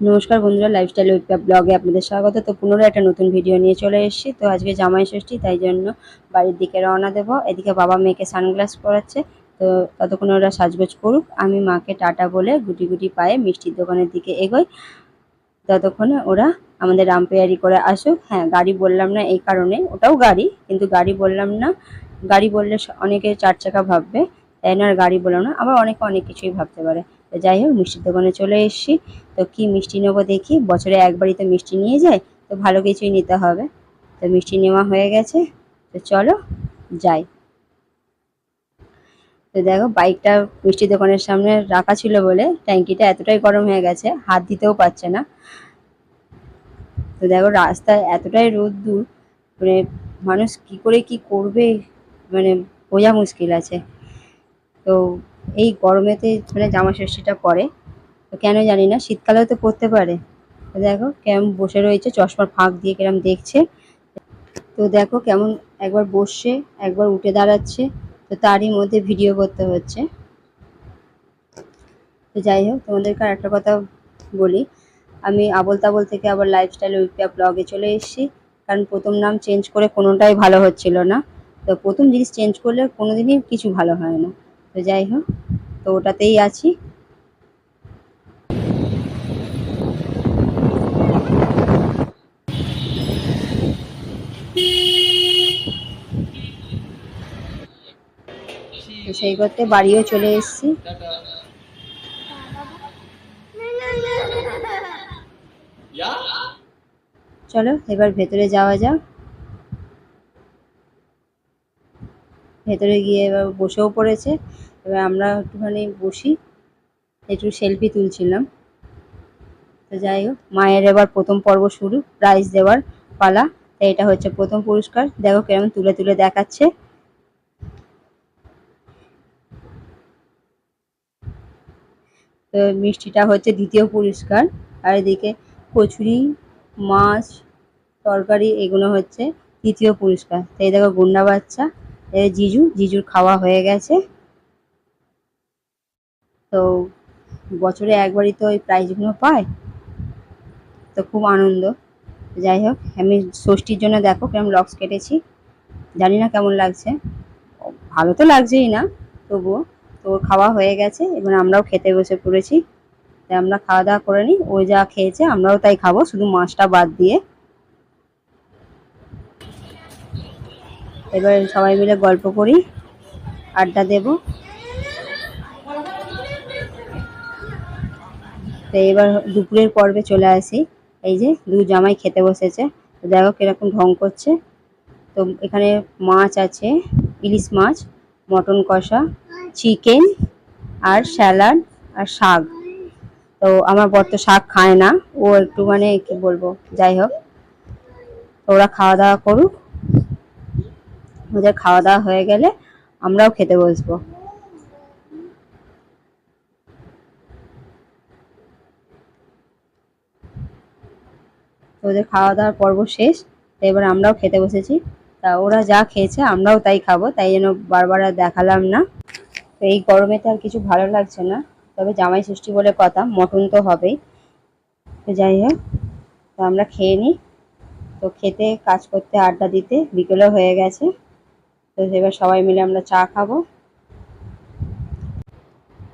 নমস্কার বন্ধুরা lifestyle with ব্লগে আপনাদের স্বাগত। তো পুনরায় একটা নতুন ভিডিও নিয়ে চলে এসেছি। তো আজকে জামাই ষষ্ঠী, তাই জন্য বাড়ির দিকে রওনা দেবো। এদিকে বাবা মেয়েকে সানগ্লাস পরাচ্ছে। তো ততক্ষণ ওরা সাজগোজ করুক। আমি মাকে টাটা বলে গুটি গুটি পায়ে মিষ্টির দোকানের দিকে এগোই। ততক্ষণে ওরা আমাদের রামপেয়ারি করে আসুক। হ্যাঁ গাড়ি বললাম না এই কারণে। ওটাও গাড়ি, কিন্তু গাড়ি বললাম না। গাড়ি বললে অনেকে চার চাকা ভাববে। তাই না? আর গাড়ি বললাম না। আবার অনেকে অনেক কিছুই ভাবতে পারে। তো যাই হোক, মিষ্টির দোকানে চলে এসেছি। তো কি মিষ্টি নেব দেখি? বছরে একবারই তো মিষ্টি নিয়ে যায় তো ভালো কিছুই নিতে হবে। তো মিষ্টি নেওয়া হয়ে গেছে। তো চলো, যাই। তো দেখো, বাইকটা মিষ্টি দোকানের সামনে রাখা ছিল বলে ট্যাঙ্কিটা এতটাই গরম হয়ে গেছে, হাত দিতেও পারছে না। তো দেখো রাস্তায় এতটাই রোদ্দুর মানে মানুষ কি করে কি করবে মানে বোঝা মুশকিল আছে। তো এই গরমেতে মানে জামা ষষ্ঠীটা পরে। তো কেন জানি না, শীতকালেও তো পরতে পারে। দেখো কেমন বসে রয়েছে, চশমার ফাঁক দিয়ে কেরম দেখছে। তো দেখো কেমন একবার বসছে, একবার উঠে দাঁড়াচ্ছে। তো তারই মধ্যে ভিডিও করতে হচ্ছে। তো যাই হোক, তোমাদেরকে আর একটা কথা বলি। আমি আবল তাবল থেকে আবার লাইফস্টাইল উইপিয়া ব্লগে চলে এসেছি। কারণ প্রথম নাম চেঞ্জ করে কোনোটাই ভালো হচ্ছিল না। তো প্রথম জিনিস চেঞ্জ করলে কোনোদিনই কিছু ভালো হয় না। তো যাই হোক। তো ওটাতেই আছি। সেই করতে বাড়িও চলে এসেছি। চলো এবার ভেতরে যাওয়া যাক। ভেতরে গিয়ে এবার বসেও পড়েছে। এবার আমরা একটুখানি বসি, একটু সেলফি তুলছিলাম। তো যাই হোক, মায়ের এবার প্রথম পর্ব শুরু প্রাইজ দেওয়ার পালা। তো এটা হচ্ছে প্রথম পুরস্কার। দেখো কেমন তুলে তুলে দেখাচ্ছে। তো মিষ্টিটা হচ্ছে দ্বিতীয় পুরস্কার। আর এদিকে কচুরি, মাছ, তরকারি, এগুলো হচ্ছে তৃতীয় পুরস্কার। তো এই দেখো গুন্ডা বাচ্চা। জিজু, জিজুর খাওয়া হয়ে গেছে। তো বছরে একবারই তো ওই প্রাইজগুলো পায়। তো খুব আনন্দ। যাই হোক, আমি ষষ্ঠীর জন্য দেখো কেমন লক্স কেটেছি। জানি না কেমন লাগছে। ভালো তো লাগছেই না, তবুও। তো ওর খাওয়া হয়ে গেছে, এবার আমরাও খেতে বসে পড়েছি। তাই আমরা খাওয়া দাওয়া করে নিই, ও যা খেয়েছে আমরাও তাই খাব, শুধু মাছটা বাদ দিয়ে। এবার সবাই মিলে গল্প করি, আড্ডা দেব। তো এবার দুপুরের পর্বে চলে আসি। এই যে দু জামাই খেতে বসেছে। তো দেখো কীরকম ঢং করছে। তো এখানে মাছ আছে, ইলিশ মাছ, মটন কষা, চিকেন আর স্যালাড আর শাক। তো আমার বর তো শাক খায় না, ও একটু মানে কি বলব, যাই হোক। ওরা খাওয়া দাওয়া করুক। ওদের খাওয়া দাওয়া হয়ে গেলে আমরাও খেতে বসবো। ওদের খাওয়া দাওয়ার পর্ব শেষ, তো এবার আমরাও খেতে বসেছি। তা ওরা যা খেয়েছে আমরাও তাই খাব, তাই জন্য বারবার আর দেখালাম না। তো এই গরমে তো আর কিছু ভালো লাগছে না, তবে জামাই ষষ্ঠী বলে কথা, মটন তো হবেই। তো যাই হোক, তো আমরা খেয়ে নিই। তো খেতে, কাজ করতে, আড্ডা দিতে, বিকেলও হয়ে গেছে। তো এবার সবাই মিলে আমরা চা খাব।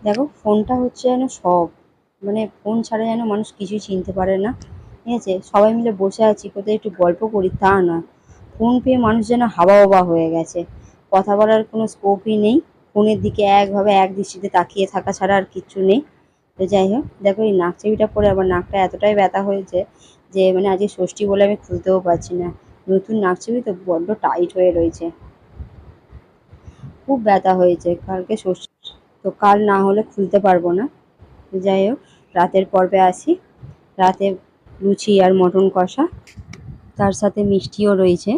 দেখো, ফোনটা হচ্ছে যেন সব মানে ফোন ছাড়া যেন মানুষ কিছুই চিনতে পারে না। ঠিক আছে? সবাই মিলে বসে আছি, কোথায় একটু গল্প করি, তা না ফোন পেয়ে মানুষ যেন হাওয়া হাওয়া হয়ে গেছে। কথা বলার কোনো স্কোপই নেই। ফোনের দিকে একভাবে এক দৃষ্টিতে তাকিয়ে থাকা ছাড়া আর কিচ্ছু নেই। তো যাই হোক, দেখো এই নাক পরে আমার নাকটা এতটাই ব্যথা হয়েছে যে মানে আজকে ষষ্ঠী বলে আমি খুলতেও পারছি না। নতুন নাক তো বড্ড টাইট হয়ে রয়েছে। খুব ব্যথা হয়েছে। কালকে তো কাল না হলে খুলতে পারব না। যাই হোক, রাতের পর্বে আসি। রাতে লুচি আর মটন কষা, তার সাথে মিষ্টিও রয়েছে।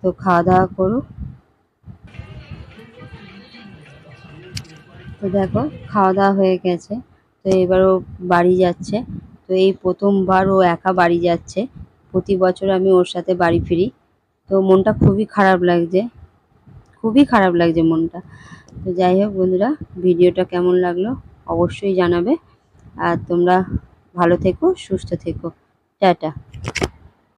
তো খাওয়া দাওয়া করুক তো দেখো, খাওয়া দাওয়া হয়ে গেছে। তো এবার ও বাড়ি যাচ্ছে। তো এই প্রথমবার ও একা বাড়ি যাচ্ছে। প্রতি বছর আমি ওর সাথে বাড়ি ফিরি। তো মনটা খুবই খারাপ লাগছে। খুবই খারাপ লাগছে মনটা। তো যাই হোক বন্ধুরা, ভিডিওটা কেমন লাগল অবশ্যই জানাবে। আর তোমরা ভালো থেকো, সুস্থ থেকো। টাটা।